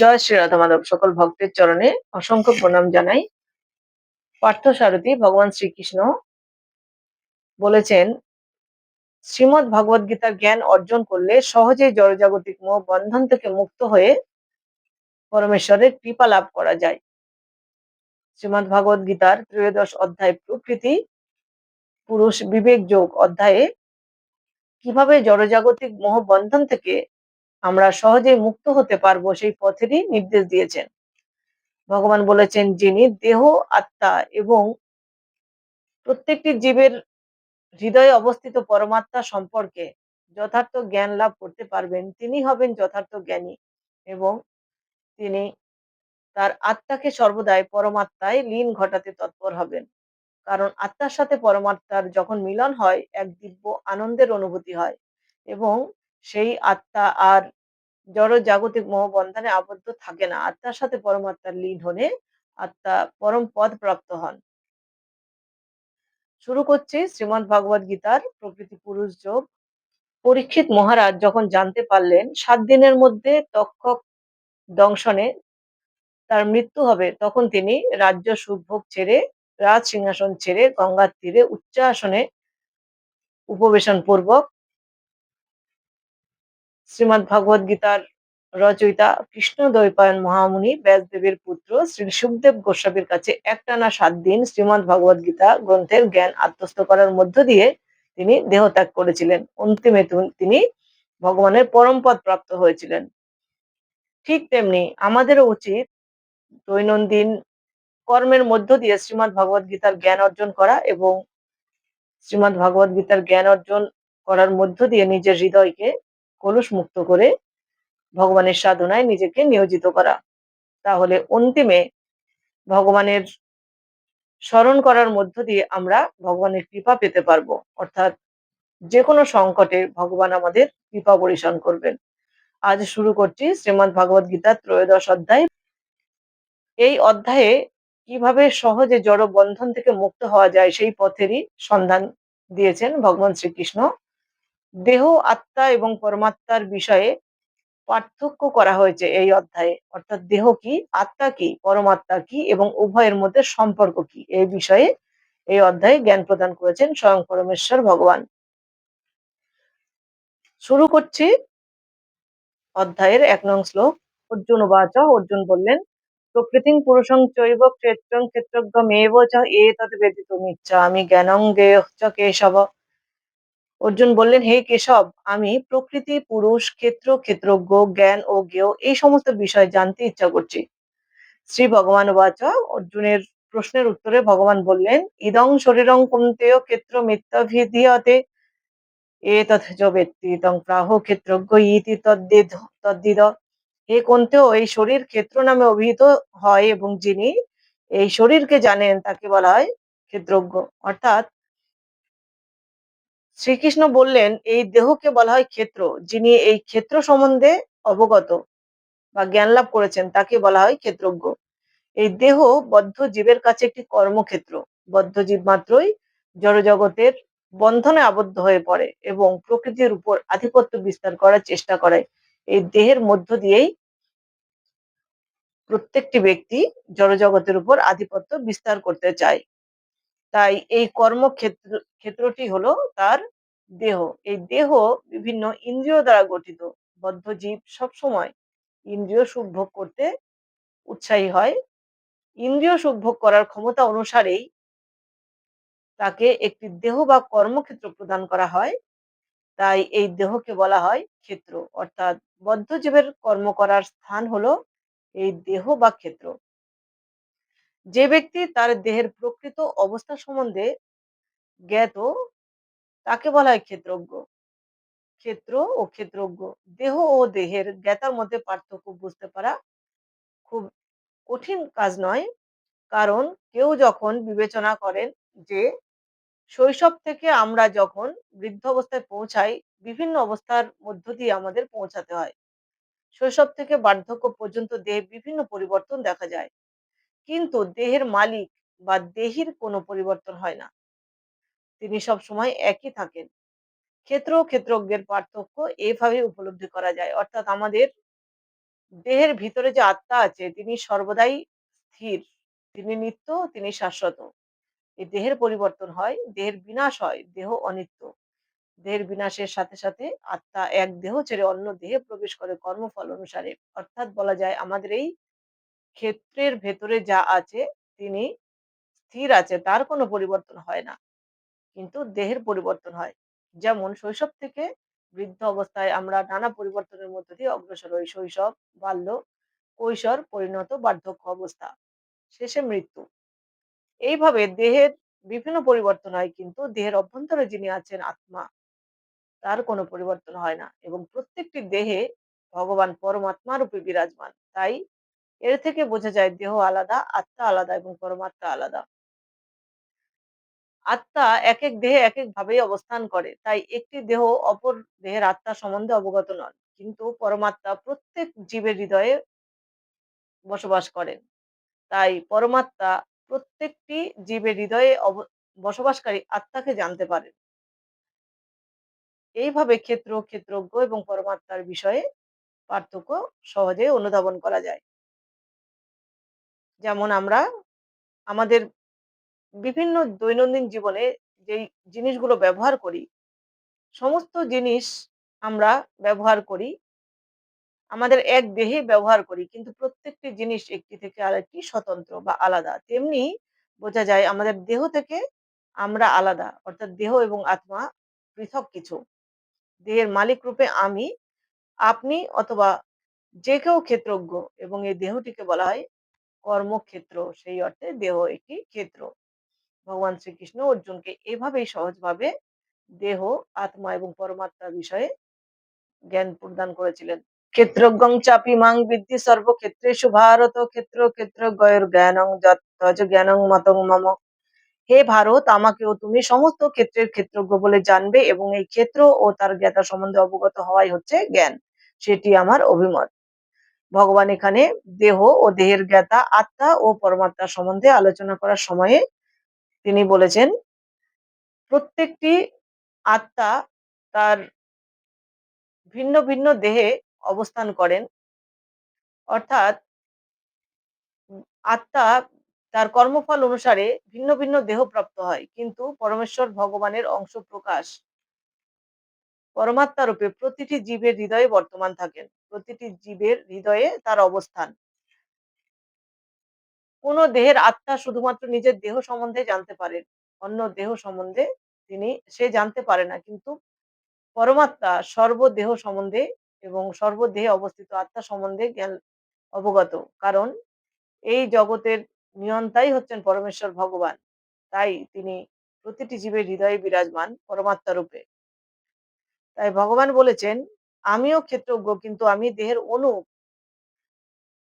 জয় শ্রী রাধা মাধব সকল ভক্তের চরণে অসংখ্য প্রণাম জানাই। পার্থ সারথী, ভগবান শ্রীকৃষ্ণ বলেছেন শ্রীমৎ ভগবদ গীতার জ্ঞান অর্জন করলে সহজেই জড়জাগতিক মোহ বন্ধন থেকে মুক্ত হয়ে পরমেশ্বরের কৃপা লাভ করা যায়। শ্রীমৎ ভগবদ গীতার ত্রয়োদশ অধ্যায়, প্রকৃতি, পুরুষ, বিবেক যোগ অধ্যায়ে, কীভাবে জড়জাগতিক মোহ বন্ধন থেকে আমরা সহজেই মুক্ত হতে পারব সেই পথেরই নির্দেশ দিয়েছেন। ভগবান বলেছেন, যিনি দেহ, আত্মা এবং প্রত্যেকটি জীবের হৃদয়ে অবস্থিত পরমাত্মা সম্পর্কে যথার্থ জ্ঞান লাভ করতে পারবেন, তিনি হবেন যথার্থ জ্ঞানী এবং তিনি তার আত্মাকে সর্বদাই পরমাত্মায় লীন ঘটাতে তৎপর হবেন। কারণ আত্মার সাথে পরমাত্মার যখন মিলন হয়, এক দিব্য আনন্দের অনুভূতি হয় এবং সেই আত্মা আর জড় জাগতিক মোহবন্ধনে আবদ্ধ থাকে না। আত্মার সাথে পরমাত্মার লীন হলে আত্মা পরম পদ প্রাপ্ত হন। শুরু করছি শ্রীমদ ভগবদ গীতার প্রকৃতি পুরুষ যোগ। পরীক্ষিত মহারাজ যখন জানতে পারলেন, সাত দিনের মধ্যে তক্ষক দংশনে তার মৃত্যু হবে, তখন তিনি রাজ্য সুভোগ ছেড়ে, রাজ সিংহাসন ছেড়ে গঙ্গার তীরে উচ্চ আসনে উপবেশন পূর্বক শ্রীমদ ভগবদ গীতার রচয়িতা কৃষ্ণ দৈপায়ন মহামুনি ব্যাসদেবের পুত্র শ্রী সুখদেব গোস্বামীর কাছে একটানা সাত দিন শ্রীমদ ভগবদ গীতা গ্রন্থের জ্ঞান আত্মস্থ করার মধ্য দিয়ে তিনি দেহত্যাগ করেছিলেন। অন্তিমে তিনি ভগবানের পরম পদ প্রাপ্ত হয়েছিলেন। ঠিক তেমনি আমাদেরও উচিত দৈনন্দিন কর্মের মধ্য দিয়ে শ্রীমদ ভগবদ গীতার জ্ঞান অর্জন করা এবং শ্রীমদ ভগবদ গীতার জ্ঞান অর্জন করার মধ্য দিয়ে নিজের হৃদয়কে কলুষ মুক্ত করে ভগবানের সাধনায় নিজেকে নিয়োজিত করা। তাহলে অন্তিমে ভগবানের স্মরণ করার মধ্য দিয়ে আমরা ভগবানের কৃপা পেতে পারব। অর্থাৎ যে কোনো সংকটে ভগবান আমাদের কৃপা পরিশন করবেন। আজ শুরু করছি শ্রীমদ ভগবদ গীতা ত্রয়োদশ অধ্যায়। এই অধ্যায়ে কীভাবে সহজে জড় বন্ধন থেকে মুক্ত হওয়া যায় সেই পথেরই সন্ধান দিয়েছেন ভগবান শ্রীকৃষ্ণ। দেহ, আত্মা এবং পরমাত্মার বিষয়ে পার্থক্য করা হয়েছে এই অধ্যায়ে। অর্থাৎ দেহ কি, আত্মা কি, পরমাত্মা কি এবং উভয়ের মধ্যে সম্পর্ক কি? এই বিষয়ে এই অধ্যায়ে জ্ঞান প্রদান করেছেন স্বয়ং পরমেশ্বর ভগবান। শুরু করছি অধ্যায়ের এক নং শ্লোক। অর্জুন বাচ অর্জুন বললেন, প্রকৃতিং পুরুষং চৈব ক্ষেত্রং ক্ষেত্রজ্ঞমেব চ এ তৎ ব্যতীতমিচ্ছা। আমি জ্ঞানং জ্ঞেয় চ কেশব। অর্জুন বললেন, হে কেশব, আমি প্রকৃতি, পুরুষ, ক্ষেত্র, ক্ষেত্রজ্ঞ, জ্ঞান ও জ্ঞেয়, এই সমস্ত বিষয় জানতে ইচ্ছা করছি। শ্রী ভগবান বাচ অর্জুনের প্রশ্নের উত্তরে ভগবান বললেন, ইদং শরীরং কুন্তেয় ক্ষেত্র মিথ্যাভিধিয়তে এ তথ ব্যক্তি তং প্রাহ ক্ষেত্রজ্ঞ ইতি তদ্দিদ তদ্দিদ হে কন্তেও এই শরীর ক্ষেত্র নামে অভিহিত হয় এবং যিনি এই শরীরকে জানেন তাকে বলা হয় ক্ষেত্রজ্ঞ। অর্থাৎ শ্রীকৃষ্ণ বললেন, এই দেহকে বলা হয় ক্ষেত্র, যিনি এই ক্ষেত্র সম্বন্ধে অবগত বা জ্ঞান লাভ করেছেন, তাকে বলা হয় ক্ষেত্রজ্ঞ। এই দেহ বদ্ধ জীবের কাছে একটি কর্মক্ষেত্র। বদ্ধ জীব মাত্রই জড়জগতের বন্ধনে আবদ্ধ হয়ে পড়ে এবং প্রকৃতির উপর আধিপত্য বিস্তার করার চেষ্টা করে। এই দেহের মধ্য দিয়েই প্রত্যেকটি ব্যক্তি জড়জগতের উপর আধিপত্য বিস্তার করতে চায়। তাই এই কর্মক্ষেত্র ক্ষেত্রটি হলো তার দেহ। এই দেহ বিভিন্ন ইন্দ্রিয় দ্বারা গঠিত। বদ্ধ জীব সবসময় ইন্দ্রিয় সুখ ভোগ করতে উৎসাহী হয়। ইন্দ্রিয় সুখ ভোগ করার ক্ষমতা অনুসারেই তাকে একটি দেহ বা কর্মক্ষেত্র প্রদান করা হয়। তাই এই দেহকে বলা হয় ক্ষেত্র। অর্থাৎ বদ্ধ জীবের কর্ম করার স্থান হলো এই দেহ বা ক্ষেত্র। যে ব্যক্তি তার দেহের প্রকৃত অবস্থা সম্বন্ধে জ্ঞাত, তাকে বলা হয় ক্ষেত্রজ্ঞ। ক্ষেত্র ও ক্ষেত্রজ্ঞ, দেহ ও দেহের জ্ঞাতার মধ্যে পার্থক্য বুঝতে পারা খুব কঠিন কাজ নয়। কারণ কেউ যখন বিবেচনা করেন যে, শৈশব থেকে আমরা যখন বৃদ্ধ অবস্থায় পৌঁছাই, বিভিন্ন অবস্থার মধ্য দিয়ে আমাদের পৌঁছাতে হয়। শৈশব থেকে বার্ধক্য পর্যন্ত দেহে বিভিন্ন পরিবর্তন দেখা যায়। কিন্তু দেহের মালিক বা দেহির কোনো পরিবর্তন হয় না। তিনি সব সময় একই থাকেন। ক্ষেত্র ক্ষেত্রজ্ঞের পার্থক্য এভাবে উপলব্ধি করা যায়। অর্থাৎ আমাদের দেহের ভিতরে যে আত্মা আছে, তিনি সর্বদাই স্থির। তিনি নিত্য, তিনি শাশ্বত। এই দেহের পরিবর্তন হয়, দেহের বিনাশ হয়, দেহ অনিত্য। দেহের বিনাশের সাথে সাথে আত্মা এক দেহ ছেড়ে অন্য দেহে প্রবেশ করে কর্মফল অনুসারে। অর্থাৎ বলা যায় আমাদের এই ক্ষেত্রের ভেতরে যা আছে, তিনি স্থির আছে, তার কোনো পরিবর্তন হয় না। কিন্তু দেহের পরিবর্তন হয়। যেমন শৈশব থেকে বৃদ্ধ অবস্থায় আমরা নানা পরিবর্তনের মধ্য দিয়ে অগ্রসর হই। শৈশব, বাল্য, কৈশোর পরিণত বার্ধক্য অবস্থা, শেষে মৃত্যু। এইভাবে দেহের বিভিন্ন পরিবর্তন হয় কিন্তু দেহের অভ্যন্তরে যিনি আছেন আত্মা, তার কোনো পরিবর্তন হয় না এবং প্রত্যেকটি দেহে ভগবান পরমাত্মা রূপে বিরাজমান। তাই এর থেকে বোঝা যায় দেহ আলাদা, আত্মা আলাদা এবং পরমাত্মা আলাদা। আত্মা এক এক দেহে এক এক ভাবেই অবস্থান করে। তাই একটি দেহ অপর দেহের আত্মা সম্বন্ধে অবগত নন, কিন্তু পরমাত্মা প্রত্যেক জীবের হৃদয়ে বসবাস করেন। তাই পরমাত্মা প্রত্যেকটি জীবের হৃদয়ে বসবাসকারী আত্মাকে জানতে পারেন এইভাবে ক্ষেত্র, ক্ষেত্রজ্ঞ এবং পরমাত্মার বিষয়ে পার্থক্য সহজে অনুধাবন করা যায়। যেমন আমরা আমাদের বিভিন্ন দৈনন্দিন জীবনে যেই জিনিসগুলো ব্যবহার করি, সমস্ত জিনিস আমরা ব্যবহার করি, আমাদের এক দেহে ব্যবহার করি, কিন্তু প্রত্যেকটি জিনিস একটি থেকে আরেকটি স্বতন্ত্র বা আলাদা। তেমনি বোঝা যায় আমাদের দেহ থেকে আমরা আলাদা, অর্থাৎ দেহ এবং আত্মা পৃথক কিছু। দেহের মালিক রূপে আমি, আপনি অথবা যে কেউ ক্ষেত্রজ্ঞ এবং এই দেহটিকে বলা হয় কর্মক্ষেত্র, সেই অর্থে দেহ একটি ক্ষেত্র। ভগবান শ্রীকৃষ্ণ অর্জুনকে এভাবেই সহজভাবে দেহ, আত্মা এবং পরমাত্মা বিষয়ে জ্ঞান প্রদান করেছিলেন। ক্ষেত্রজ্ঞং চাপি মাং বিদ্ধি সর্বক্ষেত্রেষু ভারত, ক্ষেত্র ক্ষেত্র গয়ের জ্ঞানং যৎ জ্ঞানং মতং মম। হে ভারত, আমাকেও তুমি সমস্ত ক্ষেত্রের ক্ষেত্রজ্ঞ বলে জানবে এবং এই ক্ষেত্র ও তার জ্ঞাতা সম্বন্ধে অবগত হওয়াই হচ্ছে জ্ঞান। সেটি আমার অভিমত। ভগবান এখানে দেহ ও দেহের জ্ঞাতা, আত্মা ও পরমাত্মা সম্বন্ধে আলোচনা করার সময়ে তিনি বলেছেন, প্রত্যেকটি আত্মা তার ভিন্ন ভিন্ন দেহে অবস্থান করেন। অর্থাৎ, আত্মা তার কর্মফল অনুসারে ভিন্ন ভিন্ন দেহ প্রাপ্ত হয়। কিন্তু পরমেশ্বর ভগবানের অংশ প্রকাশ পরমাত্মা রূপে প্রতিটি জীবের হৃদয়ে বর্তমান থাকেন। প্রতিটি জীবের হৃদয়ে তার অবস্থান। কোন দেহের আত্মা শুধুমাত্র নিজের দেহ সম্বন্ধে জানতে পারেন অন্য দেহ সম্বন্ধে তিনি, সে জানতে পারে না। কিন্তু পরমাত্মা সর্বদেহ সম্বন্ধে এবং সর্বদেহে অবস্থিত আত্মা সম্বন্ধে জ্ঞান অবগত। কারণ এই জগতের নিয়ন্তাই হচ্ছেন পরমেশ্বর ভগবান। তাই তিনি প্রতিটি জীবের হৃদয়ে বিরাজমান পরমাত্মা রূপে। তাই ভগবান বলেছেন, আমিও ক্ষেত্রজ্ঞ, কিন্তু আমি দেহের অনু,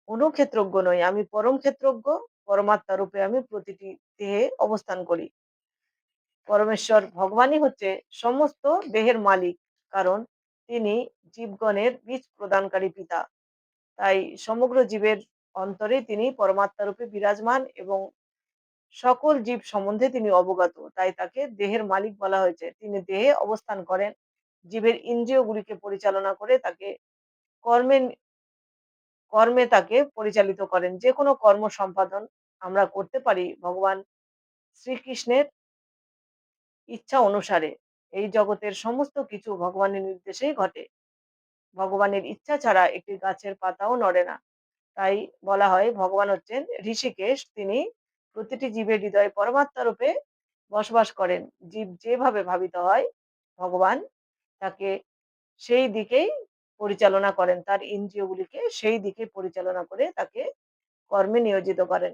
অনুক্ষেত্রজ্ঞ নই, আমি পরম ক্ষেত্রজ্ঞ পরমাত্মা রূপে আমি প্রতিটি দেহে অবস্থান করি। পরমেশ্বর ভগবানই হচ্ছে সমস্ত দেহের মালিক, কারণ তিনি জীবগণের বীজ প্রদানকারী পিতা। তাই সমগ্র জীবের অন্তরে তিনি পরমাত্মা রূপে বিরাজমান এবং সকল জীব সম্বন্ধে তিনি অবগত। তাই তাকে দেহের মালিক বলা হয়েছে। তিনি দেহে অবস্থান করেন, জীবের ইন্দ্রিয়গুলিকে পরিচালনা করে তাকে কর্মে কর্মে তাকে পরিচালিত করেন। যে কোনো কর্ম সম্পাদন আমরা করতে পারি ভগবান শ্রীকৃষ্ণের ইচ্ছা অনুসারে। এই জগতের সমস্ত কিছু ভগবানের নির্দেশেই ঘটে। ভগবানের ইচ্ছা ছাড়া একটি গাছের পাতাও নড়ে না। তাই বলা হয়, ভগবান হচ্ছেন ঋষিকেশ। তিনি প্রতিটি জীবের হৃদয়ে পরমাত্মা রূপে বসবাস করেন। জীব যেভাবে ভাবিত হয়, ভগবান তাকে সেই দিকেই পরিচালনা করেন। তার ইন্দ্রিয়গুলিকে সেই দিকে পরিচালনা করে তাকে কর্মে নিয়োজিত করেন।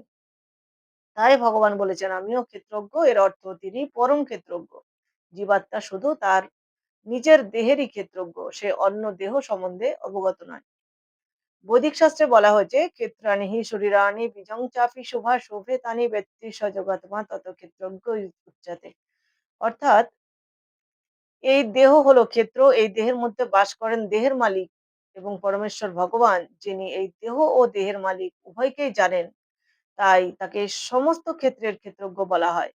তাই ভগবান বলেছেন, আমিও ক্ষেত্রজ্ঞ, এর অর্থ তিনি পরম ক্ষেত্রজ্ঞ। জীবাত্মা শুধু তার নিজের দেহেরই ক্ষেত্রজ্ঞ, সে অন্য দেহ সম্বন্ধে অবগত নয়। বৈদিক শাস্ত্রে বলা হয়েছে, ক্ষেত্রাণি হি শরীরাণি, বিজং চাপি শুভা শোভে তানি ব্যক্তি সজগতমা তত ক্ষেত্রজ্ঞ উচ্চাতে। অর্থাৎ এই দেহ হলো ক্ষেত্র, এই দেহের মধ্যে বাস করেন দেহের মালিক এবং পরমেশ্বর ভগবান, যিনি এই দেহ ও দেহের মালিক উভয়কেই জানেন। তাই তাকে সমস্ত ক্ষেত্রের ক্ষেত্রজ্ঞ বলা হয়।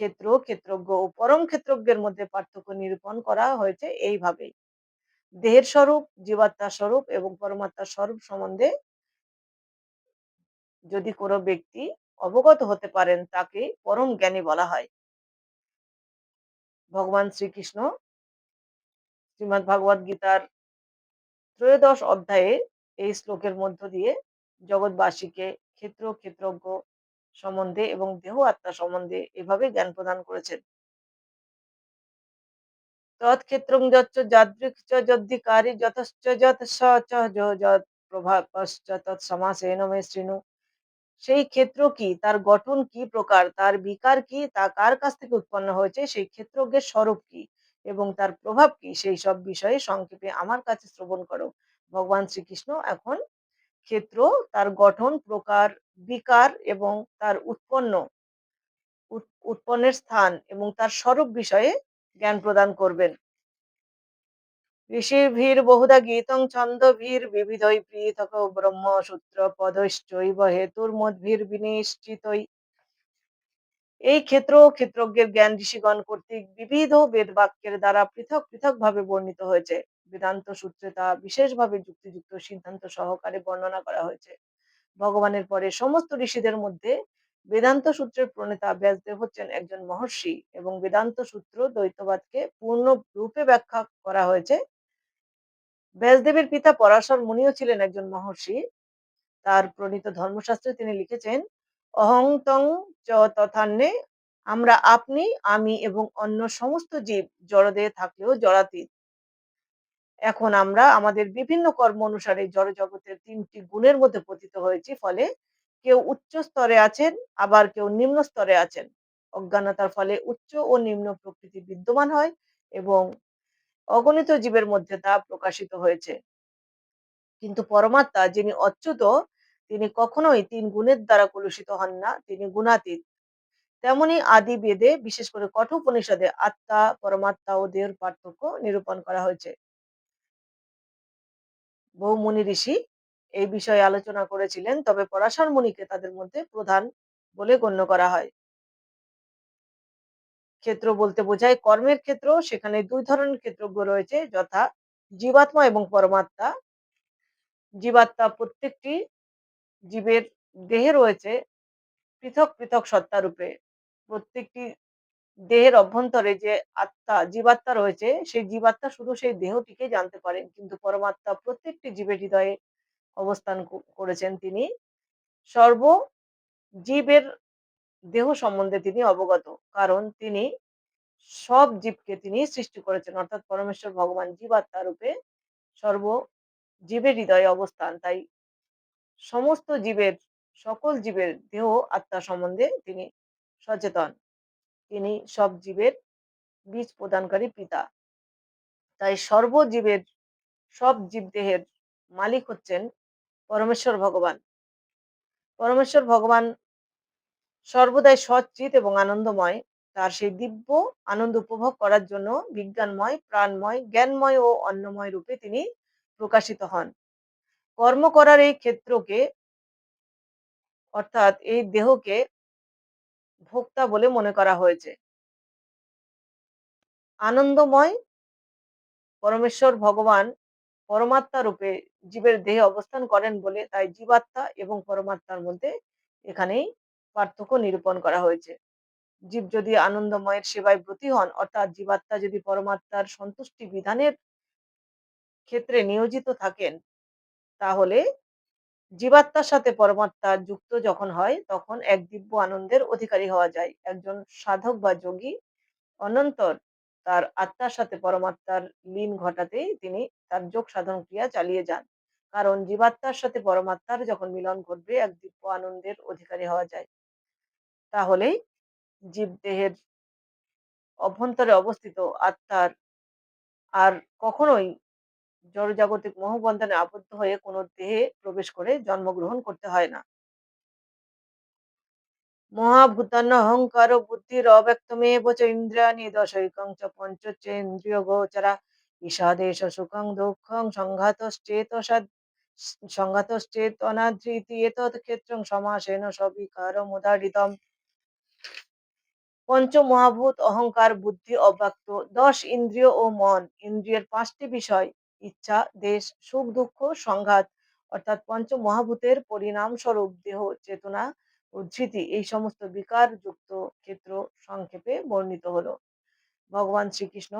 ক্ষেত্র, ক্ষেত্রজ্ঞ ও পরম ক্ষেত্রজ্ঞের মধ্যে পার্থক্য নিরূপণ করা হয়েছে এইভাবে দেহের স্বরূপ, জীবাত্মার স্বরূপ এবং পরমাত্মার স্বরূপ সম্বন্ধে যদি কোনো ব্যক্তি অবগত হতে পারেন, তাকে পরম জ্ঞানী বলা হয়। ভগবান শ্রীকৃষ্ণ শ্রীমৎ ভাগবত গীতার ত্রয়োদশ অধ্যায়ে এই শ্লোকের মধ্য দিয়ে জগৎবাসীকে ক্ষেত্র, ক্ষেত্রজ্ঞ সম্বন্ধে এবং দেহ আত্মা সম্বন্ধে এভাবে জ্ঞান প্রদান করেছেন। তৎক্ষেত্রং যচ্চ যাদৃক যত স সেই ক্ষেত্র কি? তার গঠন কি প্রকার? তার বিকার কি? তা কার কাছ থেকে উৎপন্ন হয়েছে? সেই ক্ষেত্রজ্ঞের স্বরূপ কি? এবং তার প্রভাব কি? সেই সব বিষয়ে সংক্ষেপে আমার কাছে শ্রবণ করো। ভগবান শ্রীকৃষ্ণ এখন ক্ষেত্র তার গঠন, প্রকার, বিকার এবং তার উৎপন্ন, উৎ- উৎপন্নের স্থান এবং তার স্বরূপ বিষয়ে জ্ঞান প্রদান করবেন। ঋষিভির বহুধা গীতং ছন্দভির বিবিধৈ পৃথক ব্রহ্মসূত্র পদৈশ্চৈব হেতুর মধ্যভির বিনিশ্চিতই এই ক্ষেত্র ক্ষেত্রজ্ঞের জ্ঞান ঋষিগণ কর্তৃক বিবিধ বেদ বাক্যের দ্বারা পৃথক পৃথক ভাবে বর্ণিত হয়েছে। বেদান্ত সূত্রে তা বিশেষভাবে যুক্তিযুক্ত সিদ্ধান্ত সহকারে বর্ণনা করা হয়েছে। ভগবানের পরে সমস্ত ঋষিদের মধ্যে বেদান্ত সূত্রের প্রণেতা ব্যাসদেব হচ্ছেন একজন মহর্ষি এবং বেদান্ত সূত্র দ্বৈতবাদকে পূর্ণ রূপে ব্যাখ্যা করা হয়েছে। ব্যাসদেবের পিতা পরাশর মুনিও ছিলেন একজন মহর্ষি। তার প্রণীত ধর্মশাস্ত্রে তিনি লিখেছেন, অহং তং চ তথান্যে আমরা আপনি, আমি এবং অন্য সমস্ত জীব জড়দেহে থাকলেও জড়াতীত এখন আমরা আমাদের বিভিন্ন কর্ম অনুসারে জড় জগতের তিনটি গুণের মধ্যে পতিত হয়েছি, ফলে কেউ উচ্চ স্তরে আছেন, আবার কেউ নিম্ন স্তরে আছেন। অজ্ঞানতার ফলে উচ্চ ও নিম্ন প্রকৃতি বিদ্যমান হয় এবং অগণিত জীবের মধ্যে তা প্রকাশিত হয়েছে। কিন্তু পরমাত্মা যিনি অচ্যুত, তিনি কখনোই তিন গুণের দ্বারা কলুষিত হন না, তিনি গুণাতীত। তেমনি আদি বেদে বিশেষ করে কঠোপনিষদে আত্মা, পরমাত্মা ও দেহের পার্থক্য নিরূপণ করা হয়েছে। বহু মুনি ঋষি এই বিষয়ে আলোচনা করেছিলেন, তবে পরাশর মুনিকে তাদের মধ্যে প্রধান বলে গণ্য করা হয়। ক্ষেত্র বলতে বোঝায় কর্মের ক্ষেত্র, সেখানে দুই ধরনের ক্ষেত্রজ্ঞ রয়েছে, যথা জীবাত্মা এবং পরমাত্মা। জীবাত্মা প্রত্যেকটি জীবের দেহে রয়েছে পৃথক পৃথক সত্তা রূপে প্রত্যেকটি দেহের অভ্যন্তরে যে আত্মা, জীবাত্মা রয়েছে, সেই জীবাত্মা শুধু সেই দেহটিকে জানতে পারেন, কিন্তু পরমাত্মা প্রত্যেকটি জীবের হৃদয়ে অবস্থান করেছেন তিনি। সর্ব জীবের দেহ সম্বন্ধে তিনি অবগত, কারণ তিনি সব জীবকে তিনি সৃষ্টি করেছেন, অর্থাৎ পরমেশ্বর ভগবান জীবাত্মা রূপে সর্ব জীবের হৃদয়ে অবস্থান। তাই সমস্ত জীবের, সকল জীবের দেহ আত্মা সম্বন্ধে তিনি সচেতন। তিনি সব জীবের বীজ প্রদানকারী পিতা। তাই সর্বজীবের সব জীব দেহের মালিক হচ্ছেন পরমেশ্বর ভগবান। পরমেশ্বর ভগবান সর্বদাই সচ্চিত এবং আনন্দময়। তার সেই দিব্য আনন্দ উপভোগ করার জন্য বিজ্ঞানময়, প্রাণময়, জ্ঞানময় ও অন্নময় রূপে তিনি প্রকাশিত হন। কর্ম করার এই ক্ষেত্রকে, অর্থাৎ এই দেহকে ভোক্তা বলে মনে করা হয়েছে। আনন্দময় পরমেশ্বর ভগবান পরমাত্মা রূপে জীবের দেহে অবস্থান করেন বলে তাই জীবাত্মা এবং পরমাত্মার মধ্যে এখানেই পার্থক্য নিরূপণ করা হয়েছে। জীব যদি আনন্দময়ের সেবায় ব্রতী হন, অর্থাৎ জীবাত্মা যদি পরমাত্মার সন্তুষ্টি বিধানের ক্ষেত্রে নিয়োজিত থাকেন, তাহলে জীবাত্মার সাথে পরমাত্মা যুক্ত যখন হয়, তখন এক দিব্য আনন্দের অধিকারী হওয়া যায়। একজন সাধক বা যোগী অনন্তর তার আত্মার সাথে পরমাত্মার লীন ঘটাতেই তিনি তার যোগ সাধন ক্রিয়া চালিয়ে যান। কারণ জীবাত্মার সাথে পরমাত্মার যখন মিলন ঘটবে, এক দিব্য আনন্দের অধিকারী হওয়া যায়। তাহলেই জীব দেহের অভ্যন্তরে অবস্থিত আত্মার আর কখনোই জড়জাগতিক মোহবন্ধনে আবদ্ধ হয়ে কোনো দেহে প্রবেশ করে জন্মগ্রহণ করতে হয় না। মহাভূতান্ন অহংকার বুদ্ধির অব্যক্তমেব চ ইন্দ্রিয়াণি দশৈকং চ পঞ্চচেন্দ্রিয় গোচরা ঈশাদেশ সুখং দুঃখং সংঘাতশ্চেত সংঘাতশ্চেতনাধৃতি এতৎ ক্ষেত্রং সমাসেন সবিকারমুদাহৃতম পঞ্চ মহাভূত অহংকার, বুদ্ধি অব্যক্ত, দশ ইন্দ্রিয় ও মন, ইন্দ্রিয়ের পাঁচটি বিষয় ইচ্ছা, দেশ, সুখ, দুঃখ, সংঘাত অর্থাৎ পঞ্চ মহাভূতের পরিণাম স্বরূপ দেহ, চেতনা, উদ্ধৃতি এই সমস্ত বিকার যুক্ত ক্ষেত্র সংক্ষেপে বর্ণিত হলো। ভগবান শ্রীকৃষ্ণ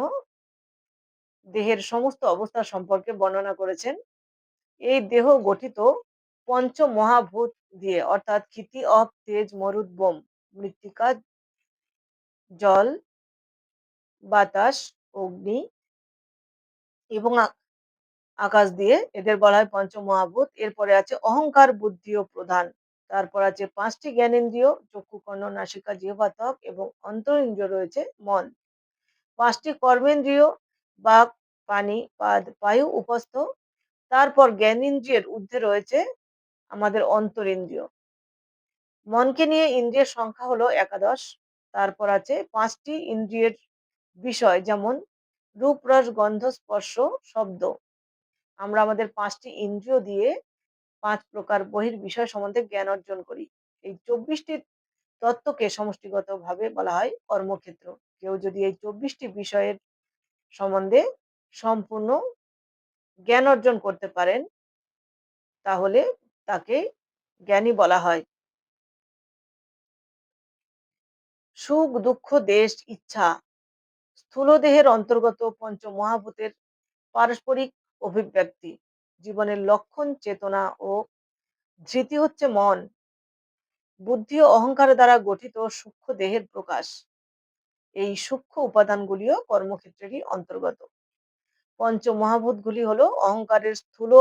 দেহের সমস্ত অবস্থা সম্পর্কে বর্ণনা করেছেন। এই দেহ গঠিত পঞ্চ মহাভূত দিয়ে অর্থাৎ ক্ষিতি, অপ, তেজ, মরুদ, বোম, মৃত্তিকা, জল, বাতাস, অগ্নি এবং আকাশ দিয়ে, এদের বলা হয় পঞ্চ মহাভূত এরপরে আছে অহংকার বুদ্ধি ও প্রধান। তারপর আছে পাঁচটি জ্ঞানেন্দ্রিয় চক্ষু কর্ণ নাসিকা, জিহ্বা, ত্বক এবং অন্তর ইন্দ্রিয় রয়েছে মন। পাঁচটি কর্মেন্দ্রিয়, বাক, পানি, পাদ, বায়ু উপস্থ। তারপর জ্ঞানেন্দ্রিয়ের ঊর্ধ্বে রয়েছে আমাদের অন্তরিন্দ্রিয়। মনকে নিয়ে ইন্দ্রিয়ের সংখ্যা হলো একাদশ। তারপর আছে পাঁচটি ইন্দ্রিয়ের বিষয় যেমন রূপ রস গন্ধ, স্পর্শ, শব্দ। আমরা আমাদের পাঁচটি ইন্দ্রিয় দিয়ে পাঁচ প্রকার বহির বিষয় সম্বন্ধে জ্ঞান অর্জন করি। এই চব্বিশটি তত্ত্বকে সমষ্টিগতভাবে বলা হয় কর্মক্ষেত্র। কেউ যদি এই চব্বিশটি বিষয়ের সম্বন্ধে সম্পূর্ণ জ্ঞান অর্জন করতে পারেন, তাহলে তাকে জ্ঞানী বলা হয়। সুখ, দুঃখ, দেশ, ইচ্ছা স্থূল দেহের অন্তর্গত পঞ্চ মহাভূতের পারস্পরিক অভিব্যক্তি, জীবনের লক্ষণ, চেতনা ও ধৃতি হচ্ছে মন। বুদ্ধি ও অহংকার দ্বারা গঠিত সূক্ষ্ম দেহের প্রকাশ। এই সূক্ষ্ম উপাদানগুলিও কর্মক্ষেত্রেরই অন্তর্গত। পঞ্চ মহাভূতগুলি হলো অহংকারের স্থূল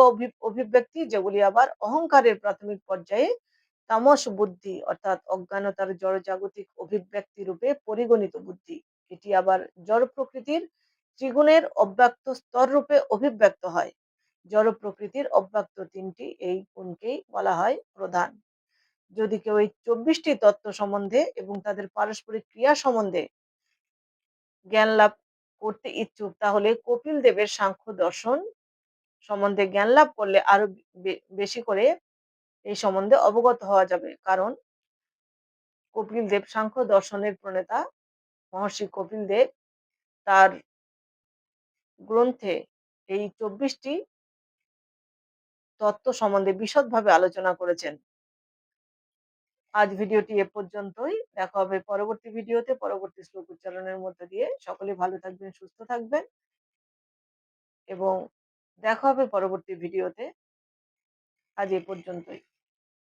অভিব্যক্তি, যেগুলি আবার অহংকারের প্রাথমিক পর্যায়ে তামস বুদ্ধি, অর্থাৎ অজ্ঞানতার জড়জাগতিক অভিব্যক্তি রূপে পরিগণিত বুদ্ধি। এটি আবার জড় প্রকৃতির ত্রিগুণের অব্যক্ত স্তর রূপে অভিব্যক্ত হয়। জড় প্রকৃতির অব্যক্ত তিনটি এই গুণকেই বলা হয় প্রধান। যদি কেউ এই চব্বিশটি তত্ত্ব সম্বন্ধে এবং তাদের পারস্পরিক ক্রিয়া সম্বন্ধে জ্ঞান লাভ করতে ইচ্ছুক, তাহলে কপিল দেবের সাংখ্য দর্শন সম্বন্ধে জ্ঞান লাভ করলে আরও বেশি করে এই সম্বন্ধে অবগত হওয়া যাবে। কারণ কপিল দেব সাংখ্য দর্শনের প্রণেতা, মহর্ষি কপিল দেব তার গ্রন্থে এই চব্বিশটি তত্ত্ব সম্বন্ধে বিশদভাবে আলোচনা করেছেন। আজ ভিডিওটি এ পর্যন্তই। দেখা হবে পরবর্তী ভিডিওতে, পরবর্তী শ্লোক উচ্চারণের মধ্যে দিয়ে। সকলে ভালো থাকবেন, সুস্থ থাকবেন এবং দেখা হবে পরবর্তী ভিডিওতে। আজ এ পর্যন্তই।